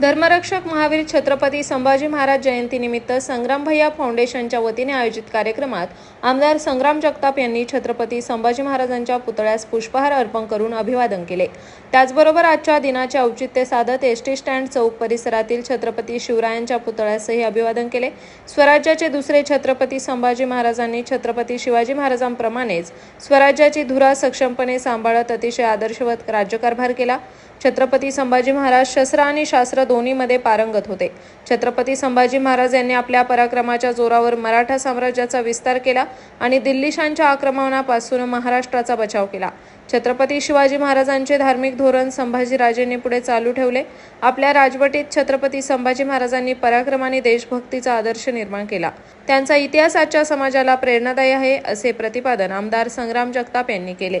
धर्मरक्षक महावीर छत्रपती संभाजी महाराज जयंतीनिमित्त संग्राम भैया फाउंडेशनच्या वतीने आयोजित कार्यक्रमात आमदार संग्राम जगताप यांनी छत्रपती संभाजी महाराजांच्या पुतळ्यास पुष्पहार अर्पण करून अभिवादन केले. त्याचबरोबर आजच्या दिनाचे औचित्य साधत एस टी स्टँड चौक परिसरातील छत्रपती शिवरायांच्या पुतळ्यासही अभिवादन केले. स्वराज्याचे दुसरे छत्रपती संभाजी महाराजांनी छत्रपती शिवाजी महाराजांप्रमाणेच स्वराज्याची धुरा सक्षमपणे सांभाळत अतिशय आदर्शवत राज्यकारभार केला. छत्रपती संभाजी महाराज शस्त्र आणि शास्त्र दोन्हीमध्ये पारंगत होते. छत्रपती संभाजी महाराज यांनी आपल्या पराक्रमाच्या जोरावर मराठा साम्राज्याचा विस्तार केला आणि दिल्लीशांच्या आक्रमणापासून महाराष्ट्राचा बचाव केला. छत्रपती शिवाजी महाराजांचे धार्मिक धोरण संभाजीराजेंनी पुढे चालू ठेवले. आपल्या राजवटीत छत्रपती संभाजी महाराजांनी पराक्रमाने देशभक्तीचा आदर्श निर्माण केला. त्यांचा इतिहास आजच्या समाजाला प्रेरणादायी आहे असे प्रतिपादन आमदार संग्राम जगताप यांनी केले.